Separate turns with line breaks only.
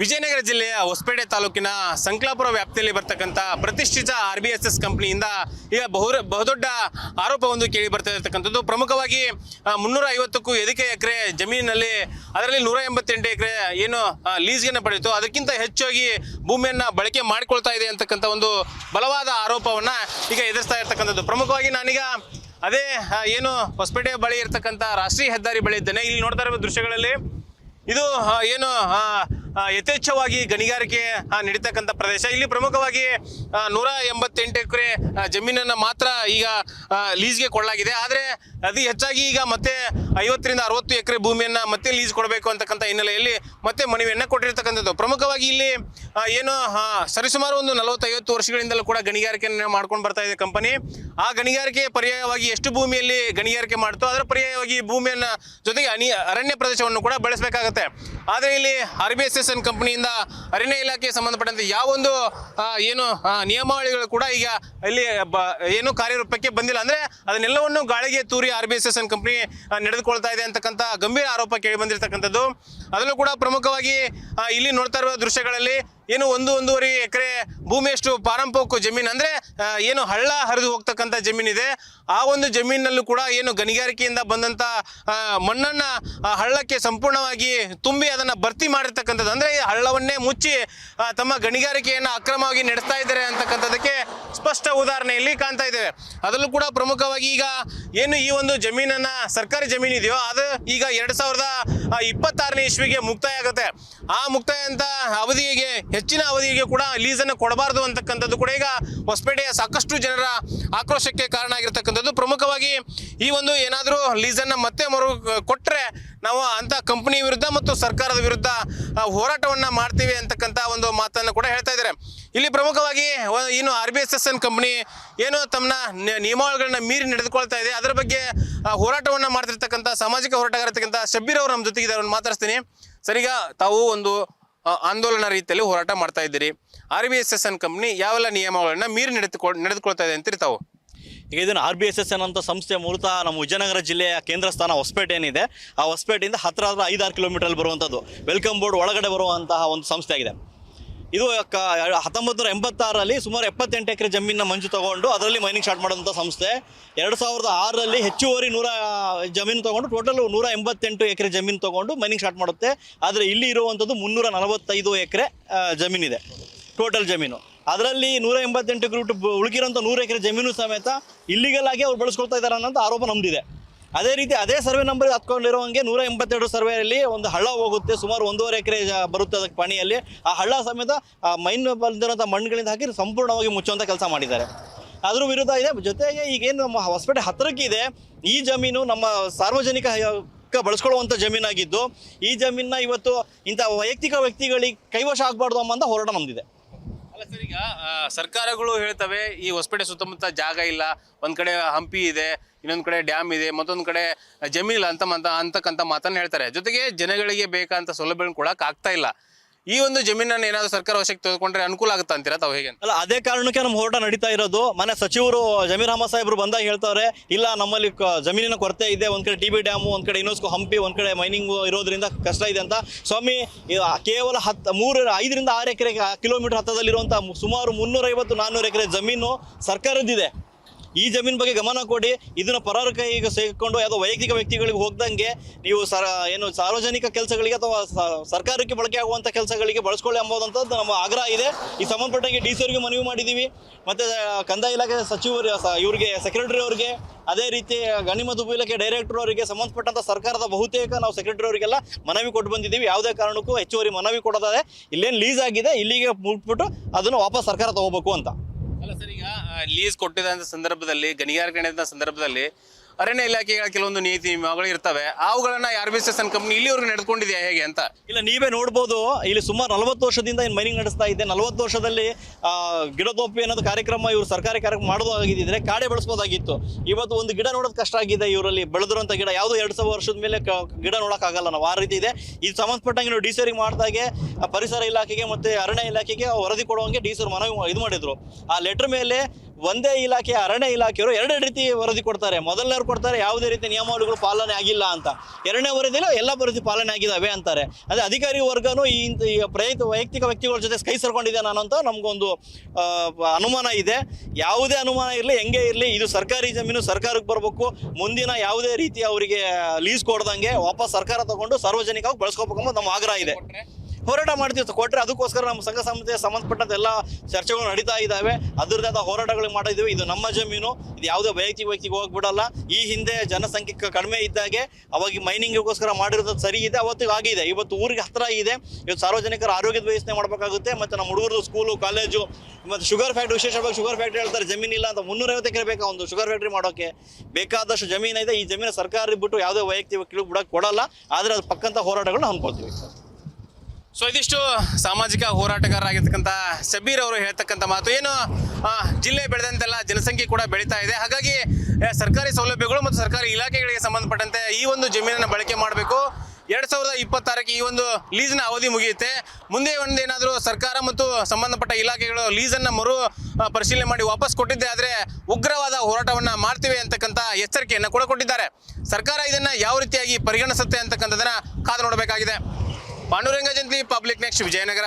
ವಿಜಯನಗರ ಜಿಲ್ಲೆಯ ಹೊಸಪೇಟೆ ತಾಲೂಕಿನ ಸಂಕ್ಲಾಪುರ ವ್ಯಾಪ್ತಿಯಲ್ಲಿ ಬರ್ತಕ್ಕಂಥ ಪ್ರತಿಷ್ಠಿತ ಆರ್ ಬಿ ಎಸ್ ಎಸ್ ಕಂಪನಿಯಿಂದ ಈಗ ಬಹು ಬಹುದೊಡ್ಡ ಆರೋಪ ಒಂದು ಕೇಳಿ ಬರ್ತಾ ಇರತಕ್ಕಂಥದ್ದು. ಪ್ರಮುಖವಾಗಿ ಮುನ್ನೂರ ಐವತ್ತಕ್ಕೂ ಎದಕ್ಕೆ ಎಕರೆ ಜಮೀನಿನಲ್ಲಿ, ಅದರಲ್ಲಿ ನೂರ ಎಂಬತ್ತೆಂಟು ಎಕರೆ ಏನು ಲೀಸ್ಗೆನ ಪಡೆಯಿತು ಅದಕ್ಕಿಂತ ಹೆಚ್ಚಾಗಿ ಭೂಮಿಯನ್ನು ಬಳಕೆ ಮಾಡಿಕೊಳ್ತಾ ಇದೆ ಅಂತಕ್ಕಂಥ ಒಂದು ಬಲವಾದ ಆರೋಪವನ್ನು ಈಗ ಎದುರಿಸ್ತಾ ಇರ್ತಕ್ಕಂಥದ್ದು. ಪ್ರಮುಖವಾಗಿ ನಾನೀಗ ಅದೇ ಏನು ಹೊಸಪೇಟೆ ಬಳಿ ಇರತಕ್ಕಂಥ ರಾಷ್ಟ್ರೀಯ ಹೆದ್ದಾರಿ ಬಳಿ ಇದ್ದೇನೆ. ಇಲ್ಲಿ ನೋಡ್ತಾ ಇರುವ ದೃಶ್ಯಗಳಲ್ಲಿ ಇದು ಏನು ಯಥೇಚ್ಛವಾಗಿ ಗಣಿಗಾರಿಕೆ ನಡೀತಕ್ಕಂಥ ಪ್ರದೇಶ. ಇಲ್ಲಿ ಪ್ರಮುಖವಾಗಿ ನೂರ ಎಂಬತ್ತೆಂಟು ಎಕರೆ ಜಮೀನನ್ನು ಮಾತ್ರ ಈಗ ಲೀಸ್ಗೆ ಕೊಡಲಾಗಿದೆ. ಆದರೆ ಅತಿ ಹೆಚ್ಚಾಗಿ ಈಗ ಮತ್ತೆ ಐವತ್ತರಿಂದ ಅರವತ್ತು ಎಕರೆ ಭೂಮಿಯನ್ನು ಮತ್ತೆ ಲೀಸ್ ಕೊಡಬೇಕು ಅಂತಕ್ಕಂಥ ಹಿನ್ನೆಲೆಯಲ್ಲಿ ಮತ್ತೆ ಮನವಿಯನ್ನು ಕೊಟ್ಟಿರ್ತಕ್ಕಂಥದ್ದು. ಪ್ರಮುಖವಾಗಿ ಇಲ್ಲಿ ಏನು ಸರಿಸುಮಾರು ಒಂದು ನಲವತ್ತೈವತ್ತು ವರ್ಷಗಳಿಂದಲೂ ಕೂಡ ಗಣಿಗಾರಿಕೆಯನ್ನು ಮಾಡ್ಕೊಂಡು ಬರ್ತಾ ಇದೆ ಕಂಪನಿ ಆ ಗಣಿಗಾರಿಕೆ ಪರ್ಯಾಯವಾಗಿ ಎಷ್ಟು ಭೂಮಿಯಲ್ಲಿ ಗಣಿಗಾರಿಕೆ ಮಾಡ್ತೋ ಅದರ ಪರ್ಯಾಯವಾಗಿ ಭೂಮಿಯನ್ನು ಜೊತೆಗೆ ಅನಿ, ಅರಣ್ಯ ಪ್ರದೇಶವನ್ನು ಕೂಡ ಬೆಳೆಸಬೇಕಾಗುತ್ತೆ. ಆದರೆ ಇಲ್ಲಿ ಆರ್ ಎನ್ ಕಂಪನಿಯಿಂದ ಅರಣ್ಯ ಇಲಾಖೆಗೆ ಸಂಬಂಧಪಟ್ಟಂತೆ ಯಾವೊಂದು ಏನು ನಿಯಮಾವಳಿಗಳು ಕೂಡ ಈಗ ಇಲ್ಲಿ ಏನು ಕಾರ್ಯರೂಪಕ್ಕೆ ಬಂದಿಲ್ಲ. ಅಂದ್ರೆ ಅದನ್ನೆಲ್ಲವನ್ನು ಗಾಳಿಗೆ ತೂರಿ R B S S N company ನಡೆದುಕೊಳ್ತಾ ಇದೆ ಅಂತಕ್ಕಂಥ ಗಂಭೀರ ಆರೋಪ ಕೇಳಿ ಬಂದಿರತಕ್ಕಂಥದ್ದು. ಅದರಲ್ಲೂ ಕೂಡ ಪ್ರಮುಖವಾಗಿ ಇಲ್ಲಿ ನೋಡ್ತಾ ಇರುವ ದೃಶ್ಯಗಳಲ್ಲಿ ಏನು ಒಂದು ಒಂದೂವರೆ ಎಕರೆ ಭೂಮಿಯಷ್ಟು ಪಾರಂಪೋಕು ಜಮೀನು ಅಂದ್ರೆ ಏನು ಹಳ್ಳ ಹರಿದು ಹೋಗ್ತಕ್ಕಂಥ ಜಮೀನಿದೆ ಆ ಒಂದು ಜಮೀನಲ್ಲೂ ಕೂಡ ಏನು ಗಣಿಗಾರಿಕೆಯಿಂದ ಬಂದಂತ ಮಣ್ಣನ್ನು ಹಳ್ಳಕ್ಕೆ ಸಂಪೂರ್ಣವಾಗಿ ತುಂಬಿ ಅದನ್ನ ಭರ್ತಿ ಮಾಡಿರ್ತಕ್ಕಂಥದ್ದು. ಅಂದ್ರೆ ಹಳ್ಳವನ್ನೇ ಮುಚ್ಚಿ ತಮ್ಮ ಗಣಿಗಾರಿಕೆಯನ್ನು ಅಕ್ರಮವಾಗಿ ನಡೆಸ್ತಾ ಇದ್ದಾರೆ ಅಂತಕ್ಕಂಥದ್ದಕ್ಕೆ ಸ್ಪಷ್ಟ ಉದಾಹರಣೆ ಇಲ್ಲಿ ಕಾಣ್ತಾ ಇದ್ದೇವೆ. ಅದರಲ್ಲೂ ಕೂಡ ಪ್ರಮುಖವಾಗಿ ಈಗ ಏನು ಈ ಒಂದು ಜಮೀನನ್ನ ಸರ್ಕಾರಿ ಜಮೀನು ಇದೆಯೋ ಅದು ಈಗ ಎರಡ್ ಸಾವಿರದ ಇಪ್ಪತ್ತಾರನೇ ಇಸ್ವಿಗೆ ಮುಕ್ತಾಯ ಆಗುತ್ತೆ. ಆ ಮುಕ್ತಾಯ ಅಂತ ಅವಧಿಗೆ, ಹೆಚ್ಚಿನ ಅವಧಿಗೆ ಕೂಡ ಲೀಸನ್ನು ಕೊಡಬಾರದು ಅಂತಕ್ಕಂಥದ್ದು ಕೂಡ ಈಗ ಹೊಸಪೇಟೆಯ ಸಾಕಷ್ಟು ಜನರ ಆಕ್ರೋಶಕ್ಕೆ ಕಾರಣ ಆಗಿರ್ತಕ್ಕಂಥದ್ದು. ಪ್ರಮುಖವಾಗಿ ಈ ಒಂದು ಏನಾದರೂ ಲೀಸನ್ನು ಮತ್ತೆ ಮರು ಕೊಟ್ಟರೆ ನಾವು ಅಂತ ಕಂಪನಿ ವಿರುದ್ಧ ಮತ್ತು ಸರ್ಕಾರದ ವಿರುದ್ಧ ಹೋರಾಟವನ್ನ ಮಾಡ್ತೀವಿ ಅಂತಕ್ಕಂಥ ಒಂದು ಮಾತನ್ನು ಕೂಡ ಹೇಳ್ತಾ ಇದ್ದಾರೆ. ಇಲ್ಲಿ ಪ್ರಮುಖವಾಗಿ ಏನು R B S S N company ಏನು ತಮ್ಮ ನಿಯಮಾವಳಿಗಳನ್ನ ಮೀರಿ ನಡೆದುಕೊಳ್ತಾ ಇದೆ. ಅದರ ಬಗ್ಗೆ ಹೋರಾಟವನ್ನ ಮಾಡ್ತಿರ್ತಕ್ಕಂಥ, ಸಾಮಾಜಿಕ ಹೋರಾಟಗಾರತಕ್ಕಂಥ ಶಬ್ಬೀರ್ ಅವರು ನಮ್ಮ ಜೊತೆಗೆ ಅವ್ರನ್ನ ಮಾತಾಡ್ತೀನಿ ಸರಿಗ ತಾವು ಒಂದು ಆಂದೋಲನ ರೀತಿಯಲ್ಲಿ ಹೋರಾಟ ಮಾಡ್ತಾ ಇದ್ದೀರಿ. R B S S N company ಯಾವೆಲ್ಲ ನಿಯಮಗಳನ್ನ ಮೀರಿ ನಡೆದುಕೊಳ್ ನಡೆದುಕೊಳ್ತಾ ಇದೆ ಅಂತೀರಿ ತಾವು?
ಈಗ ಇದನ್ನು ಆರ್ ಬಿ ಎಸ್ ಎಸ್ ಅನ್ನೋ ಸಂಸ್ಥೆ ಮೂಲತಃ ನಮ್ಮ ವಿಜಯನಗರ ಜಿಲ್ಲೆಯ ಕೇಂದ್ರ ಸ್ಥಾನ ಹೊಸಪೇಟೆ ಏನಿದೆ ಆ ಹೊಸಪೇಟೆಯಿಂದ ಹತ್ತಿರ ಹತ್ರ ಐದಾರು ಕಿಲೋಮೀಟರ್ ಬರುವಂಥದ್ದು. ವೆಲ್ಕಮ್ ಬೋರ್ಡ್ ಒಳಗಡೆ ಬರುವಂತಹ ಒಂದು ಸಂಸ್ಥೆ ಆಗಿದೆ. ಇದು ಹತ್ತೊಂಬತ್ತು ನೂರ ಎಂಬತ್ತಾರರಲ್ಲಿ ಸುಮಾರು ಎಪ್ಪತ್ತೆಂಟು ಎಕರೆ ಜಮೀನ ಮಂಜು ತಗೊಂಡು ಅದರಲ್ಲಿ ಮೈನಿಂಗ್ ಸ್ಟಾರ್ಟ್ ಮಾಡುವಂಥ ಸಂಸ್ಥೆ. ಎರಡು ಸಾವಿರದ ಆರರಲ್ಲಿ ಹೆಚ್ಚುವರಿ ನೂರ, ಜಮೀನು ತಗೊಂಡು ಟೋಟಲ್ ನೂರ ಎಂಬತ್ತೆಂಟು ಎಕರೆ ಜಮೀನು ತಗೊಂಡು ಮೈನಿಂಗ್ ಸ್ಟಾರ್ಟ್ ಮಾಡುತ್ತೆ. ಆದರೆ ಇಲ್ಲಿ ಇರುವಂಥದ್ದು ಮುನ್ನೂರ ನಲವತ್ತೈದು ಎಕರೆ ಜಮೀನಿದೆ ಟೋಟಲ್ ಜಮೀನು. ಅದರಲ್ಲಿ ನೂರ ಎಂಬತ್ತೆಂಟು ಬ- ಉಳ್ಕಿರೋಂಥ ನೂರು ಎಕರೆ ಜಮೀನು ಸಮೇತ ಇಲ್ಲಿಗಲ್ ಆಗಿ ಅವ್ರು ಬಳಸ್ಕೊಳ್ತಾ ಇದ್ದಾರೆ ಅನ್ನೋಂಥ ಆರೋಪ ನಮ್ದಿದೆ. ಅದೇ ರೀತಿ ಅದೇ ಸರ್ವೆ ನಂಬರ್ ಹತ್ಕೊಂಡಿರುವಂಗೆ ನೂರ ಎಂಬತ್ತೆರಡು ಸರ್ವೆಯಲ್ಲಿ ಒಂದು ಹಳ್ಳ ಹೋಗುತ್ತೆ. ಸುಮಾರು ಒಂದೂವರೆ ಎಕರೆ ಬರುತ್ತೆ ಅದಕ್ಕೆ ಪಣಿಯಲ್ಲಿ. ಆ ಹಳ್ಳ ಸಮೇತ, ಆ, ಮೈನ್ ಬಂದಿರುವಂಥ ಮಣ್ಣುಗಳಿಂದ ಹಾಕಿ ಸಂಪೂರ್ಣವಾಗಿ ಮುಚ್ಚುವಂಥ ಕೆಲಸ ಮಾಡಿದ್ದಾರೆ. ಅದ್ರ ವಿರುದ್ಧ ಇದೆ. ಜೊತೆಗೆ ಈಗೇನು ನಮ್ಮ ಹೊಸಪೇಟೆ ಹತ್ತಿರಕ್ಕಿದೆ ಈ ಜಮೀನು ನಮ್ಮ ಸಾರ್ವಜನಿಕ ಬಳಸ್ಕೊಳ್ಳುವಂಥ ಜಮೀನಾಗಿದ್ದು, ಈ ಜಮೀನನ್ನ ಇವತ್ತು ಇಂಥ ವೈಯಕ್ತಿಕ ವ್ಯಕ್ತಿಗಳಿಗೆ ಕೈವಶ ಆಗಬಾರ್ದು ಎಂಬಂಥ ಹೋರಾಟ
ಅಲ್ಲ ಈಗ ಸರ್ಕಾರಗಳು ಹೇಳ್ತವೆ, ಈ ಹೊಸಪೇಟೆ ಸುತ್ತಮುತ್ತ ಜಾಗ ಇಲ್ಲ, ಒಂದ್ ಕಡೆ ಹಂಪಿ ಇದೆ, ಇನ್ನೊಂದ್ ಕಡೆ ಡ್ಯಾಮ್ ಇದೆ, ಮತ್ತೊಂದ್ ಕಡೆ ಜಮೀನ್ ಇಲ್ಲ ಅಂತ ಅಂತ ಅಂತಕ್ಕಂಥ ಮಾತನ್ನ ಹೇಳ್ತಾರೆ. ಜೊತೆಗೆ ಜನಗಳಿಗೆ ಬೇಕಾದಂತ ಸೌಲಭ್ಯಗಳನ್ನ ಕೊಡಕ್ ಆಗ್ತಾ ಇಲ್ಲ. ಈ ಒಂದು ಜಮೀನನ್ನು ಏನಾದ್ರೂ ಸರ್ಕಾರ ವಶಕ್ಕೆ ತೆಗೆದುಕೊಂಡ್ರೆ ಅನುಕೂಲ ಆಗುತ್ತೆ ಅಂತೀರಾ ತಾವು ಹೇಗೆ?
ಅಲ್ಲ, ಅದೇ ಕಾರಣಕ್ಕೆ ನಮ್ಮ ಹೋರಾಟ ನಡೀತಾ ಇರೋದು. ಮನೆ ಸಚಿವರು ಜಮೀರ್ ಅಹಮದ್ ಸಾಹೇಬ್ರು ಬಂದಾಗ ಹೇಳ್ತಾರೆ ಇಲ್ಲ, ನಮ್ಮಲ್ಲಿ ಜಮೀನಿನ ಕೊರತೆ ಇದೆ, ಒಂದ್ ಕಡೆ ಟಿ ಬಿ ಡ್ಯಾಮು, ಒಂದ್ ಕಡೆ ಯುನೆಸ್ಕೋ ಹಂಪಿ, ಒಂದ್ ಕಡೆ ಮೈನಿಂಗ್ ಇರೋದ್ರಿಂದ ಕಷ್ಟ ಇದೆ ಅಂತ. ಸ್ವಾಮಿ ಕೇವಲ ಹತ್ತು ಮೂರು, ಐದರಿಂದ ಆರು ಎಕರೆ ಕಿಲೋಮೀಟರ್ ಹತ್ತದಲ್ಲಿರುವಂಥ ಮು- ಸುಮಾರು ಮುನ್ನೂರೈವತ್ತು, ನಾನ್ನೂರು ಎಕರೆ ಜಮೀನು ಸರ್ಕಾರದ್ದಿದೆ. ಈ ಜಮೀನ್ ಬಗ್ಗೆ ಗಮನ ಕೊಡಿ. ಇದನ್ನ ಪರರ ಕೈಗೆ ಸೇರಿಕೊಂಡು ಯಾವುದೋ ವೈಯಕ್ತಿಕ ವ್ಯಕ್ತಿಗಳಿಗೆ ಹೋಗ್ದಂಗೆ ನೀವು ಸರ, ಏನು ಸಾರ್ವಜನಿಕ ಕೆಲಸಗಳಿಗೆ ಅಥವಾ ಸರ್ಕಾರಕ್ಕೆ ಬಳಕೆ ಆಗುವಂಥ ಕೆಲಸಗಳಿಗೆ ಬಳಸ್ಕೊಳ್ಳಿ ಎಂಬುದಂಥದ್ದು ನಮ್ಮ ಆಗ್ರಹ ಇದೆ. ಈ ಸಂಬಂಧಪಟ್ಟಂಗೆ ಡಿ ಸಿ ಅವರಿಗೆ ಮನವಿ ಮಾಡಿದ್ದೀವಿ ಮತ್ತು ಕಂದಾಯ ಇಲಾಖೆ ಸಚಿವರು ಇವರಿಗೆ ಸೆಕ್ರೆಟರಿ ಅವರಿಗೆ, ಅದೇ ರೀತಿ ಗಣಿ ಮತ್ತು ಇಲಾಖೆ ಡೈರೆಕ್ಟರ್ ಅವರಿಗೆ ಸಂಬಂಧಪಟ್ಟಂಥ ಸರ್ಕಾರದ ಬಹುತೇಕ ನಾವು ಸೆಕ್ರೆಟರಿ ಅವರಿಗೆಲ್ಲ ಮನವಿ ಕೊಟ್ಟು ಬಂದಿದ್ದೀವಿ ಯಾವುದೇ ಕಾರಣಕ್ಕೂ ಹೆಚ್ಚುವರಿ ಮನವಿ ಕೊಡೋದಾದ್ರೆ ಇಲ್ಲೇನು ಲೀಸ್ ಆಗಿದೆ, ಇಲ್ಲಿಗೆ ಮುಟ್ಬಿಟ್ಟು ಅದನ್ನು ವಾಪಸ್ ಸರ್ಕಾರ ತಗೋಬೇಕು ಅಂತ.
ಅಲ್ಲ ಸರ್ ಈಗ ಲೀಸ್ ಕೊಟ್ಟಿದ್ದಂಥ ಸಂದರ್ಭದಲ್ಲಿ ಗಣಿಗಾರಿಕೆ ಸಂದರ್ಭದಲ್ಲಿ ಅರಣ್ಯ ಇಲಾಖೆಗಳ ಕೆಲವೊಂದು ನೀತಿ ನಿಯಮಗಳು ಇರ್ತವೆ. ಅವುಗಳನ್ನ R B S S company ಇಲ್ಲಿವರೆಗೂ ನಡೆದುಕೊಂಡಿದೆಯಾ ಹೇಗೆ ಅಂತ?
ಇಲ್ಲ, ನೀವೇ ನೋಡ್ಬೋದು, ಇಲ್ಲಿ ಸುಮಾರು ನಲವತ್ತು ವರ್ಷದಿಂದ ಏನು ಮೈನಿಂಗ್ ನಡೆಸ್ತಾ ಇದೆ. ನಲವತ್ತು ವರ್ಷದಲ್ಲಿ ಗಿಡದೋಪಿ ಅನ್ನೋದು ಕಾರ್ಯಕ್ರಮ ಇವರು ಸರ್ಕಾರಿ ಕಾರ್ಯಕ್ರಮ ಮಾಡೋದಾಗಿದ್ದರೆ ಕಾಡೆ ಬೆಳೆಸ್ಬೋದಾಗಿತ್ತು. ಇವತ್ತು ಒಂದು ಗಿಡ ನೋಡೋದು ಕಷ್ಟ ಆಗಿದೆ ಇವರಲ್ಲಿ. ಬೆಳೆದಿರುವಂಥ ಗಿಡ, ಯಾವುದು ಎರಡು ಸಾವಿರ ವರ್ಷದ ಮೇಲೆ ಗಿಡ ನೋಡೋಕ್ಕಾಗಲ್ಲ ನಾವು. ಆ ರೀತಿ ಇದೆ. ಇದು ಸಂಬಂಧಪಟ್ಟಂಗೆ ನಾವು ಡಿ ಮಾಡಿದಾಗೆ ಪರಿಸರ ಇಲಾಖೆಗೆ ಮತ್ತು ಅರಣ್ಯ ಇಲಾಖೆಗೆ ವರದಿ ಕೊಡುವಂಗೆ ಡಿ ಸಿ ಮನವಿ ಇದು ಮಾಡಿದ್ರು. ಆ ಲೆಟರ್ ಮೇಲೆ ಒಂದೇ ಇಲಾಖೆ, ಅರಣ್ಯ ಇಲಾಖೆಯವರು ಎರಡು ರೀತಿ ವರದಿ ಕೊಡ್ತಾರೆ. ಮೊದಲನೇವ್ರು ಕೊಡ್ತಾರೆ, ಯಾವುದೇ ರೀತಿ ನಿಯಮಾವಳಿಗಳು ಪಾಲನೆ ಆಗಿಲ್ಲ ಅಂತ. ಎರಡನೇ ವರದಿಯಲ್ಲಿ ಎಲ್ಲ ವರದಿ ಪಾಲನೆ ಆಗಿದ್ದಾವೆ ಅಂತಾರೆ. ಅದೇ ಅಧಿಕಾರಿ ವರ್ಗನೂ ಈ ಪ್ರಯತ್ನ, ವೈಯಕ್ತಿಕ ವ್ಯಕ್ತಿಗಳ ಜೊತೆ ಕೈ ಸರ್ಕೊಂಡಿದೆ ನಾನು ಅಂತ ನಮಗೊಂದು ಅನುಮಾನ ಇದೆ. ಯಾವುದೇ ಅನುಮಾನ ಇರಲಿ, ಹೆಂಗೆ ಇರಲಿ, ಇದು ಸರ್ಕಾರಿ ಜಮೀನು, ಸರ್ಕಾರಕ್ಕೆ ಬರಬೇಕು. ಮುಂದಿನ ಯಾವುದೇ ರೀತಿ ಅವರಿಗೆ ಲೀಸ್ ಕೊಡ್ದಂಗೆ ವಾಪಸ್ ಸರ್ಕಾರ ತಗೊಂಡು ಸಾರ್ವಜನಿಕವಾಗಿ ಬಳಸ್ಕೋಬೇಕು ಅನ್ನೋದು ನಮ್ಮ ಆಗ್ರಹ ಇದೆ. ಹೋರಾಟ ಮಾಡ್ತೀವಿ ಕೊಟ್ಟರೆ ಅದಕ್ಕೋಸ್ಕರ ನಮ್ಮ ಸಂಘ ಸಂಸ್ಥೆಯ ಸಂಬಂಧಪಟ್ಟಂತ ಎಲ್ಲ ಚರ್ಚೆಗಳು ನಡೀತಾ ಇದ್ದಾವೆ. ಅದರದ್ದೇ ಹೋರಾಟಗಳು ಮಾಡಿದ್ದೀವಿ ಇದು ನಮ್ಮ ಜಮೀನು. ಇದು ಯಾವುದೇ ವೈಯಕ್ತಿಕ ವ್ಯಕ್ತಿಗೆ ಹೋಗ್ಬಿಡಲ್ಲ. ಈ ಹಿಂದೆ ಜನಸಂಖ್ಯೆ ಕಡಿಮೆ ಇದ್ದಾಗೆ ಅವಾಗ ಮೈನಿಂಗ್ಗೋಸ್ಕರ ಮಾಡಿರೋದು ಸರಿ ಇದೆ ಅವತ್ತು ಆಗಿದೆ ಇವತ್ತು ಊರಿಗೆ ಹತ್ತಿರ ಇದೆ. ಇವತ್ತು ಸಾರ್ವಜನಿಕರ ಆರೋಗ್ಯದ ವ್ಯವಸ್ಥೆ ಮಾಡಬೇಕಾಗುತ್ತೆ. ಮತ್ತು ನಮ್ಮ ಹುಡುಗರು ಸ್ಕೂಲು ಕಾಲೇಜು ಮತ್ತು ಶುಗರ್ ಫ್ಯಾಕ್ಟ್ರಿ ವಿಶೇಷವಾಗಿ ಶುಗರ್ ಫ್ಯಾಕ್ಟ್ರಿ ಹೇಳ್ತಾರೆ ಜಮೀನಿಲ್ಲ ಅಂತ ಮುನ್ನೂರೈವತ್ತು ಎಕರೆ ಬೇಕಾ? ಒಂದು ಶುಗರ್ ಫ್ಯಾಕ್ಟ್ರಿ ಮಾಡೋಕ್ಕೆ ಬೇಕಾದಷ್ಟು ಜಮೀನು ಇದೆ. ಈ ಜಮೀನು ಸರ್ಕಾರ ಬಿಟ್ಟು ಯಾವುದೇ ವೈಯಕ್ತಿಕ ವ್ಯಕ್ತಿಗಳು ಬಿಡೋಕೆ ಕೊಡಲ್ಲ. ಆದರೆ ಅದು ಪಕ್ಕಂಥ ಹೋರಾಟಗಳನ್ನ ಹಮ್ಮಿಕೊಳ್ತೀವಿ.
ಸೊ ಇದಿಷ್ಟು ಸಾಮಾಜಿಕ ಹೋರಾಟಗಾರರಾಗಿರ್ತಕ್ಕಂಥ ಶಬೀರ್ ಅವರು ಹೇಳ್ತಕ್ಕಂಥ ಮಾತು. ಏನು ಜಿಲ್ಲೆ ಬೆಳೆದಂತೆಲ್ಲ ಜನಸಂಖ್ಯೆ ಕೂಡ ಬೆಳೀತಾ ಇದೆ. ಹಾಗಾಗಿ ಸರ್ಕಾರಿ ಸೌಲಭ್ಯಗಳು ಮತ್ತು ಸರ್ಕಾರಿ ಇಲಾಖೆಗಳಿಗೆ ಸಂಬಂಧಪಟ್ಟಂತೆ ಈ ಒಂದು ಜಮೀನನ್ನು ಬಳಕೆ ಮಾಡಬೇಕು. ಎರಡು ಸಾವಿರದ ಇಪ್ಪತ್ತಾರಕ್ಕೆ ಈ ಒಂದು ಲೀಸ್ನ ಅವಧಿ ಮುಗಿಯುತ್ತೆ. ಮುಂದೆ ಒಂದೇನಾದರೂ ಸರ್ಕಾರ ಮತ್ತು ಸಂಬಂಧಪಟ್ಟ ಇಲಾಖೆಗಳು ಲೀಸನ್ನು ಮರು ಪರಿಶೀಲನೆ ಮಾಡಿ ವಾಪಸ್ ಕೊಟ್ಟಿದ್ದೆ ಆದರೆ ಉಗ್ರವಾದ ಹೋರಾಟವನ್ನು ಮಾಡ್ತೀವಿ ಅಂತಕ್ಕಂಥ ಎಚ್ಚರಿಕೆಯನ್ನು ಕೂಡ ಕೊಟ್ಟಿದ್ದಾರೆ. ಸರ್ಕಾರ ಇದನ್ನು ಯಾವ ರೀತಿಯಾಗಿ ಪರಿಗಣಿಸುತ್ತೆ ಅಂತಕ್ಕಂಥದ್ದನ್ನು ಕಾದು ನೋಡಬೇಕಾಗಿದೆ. Panduranga Janthi public next Vijayanagar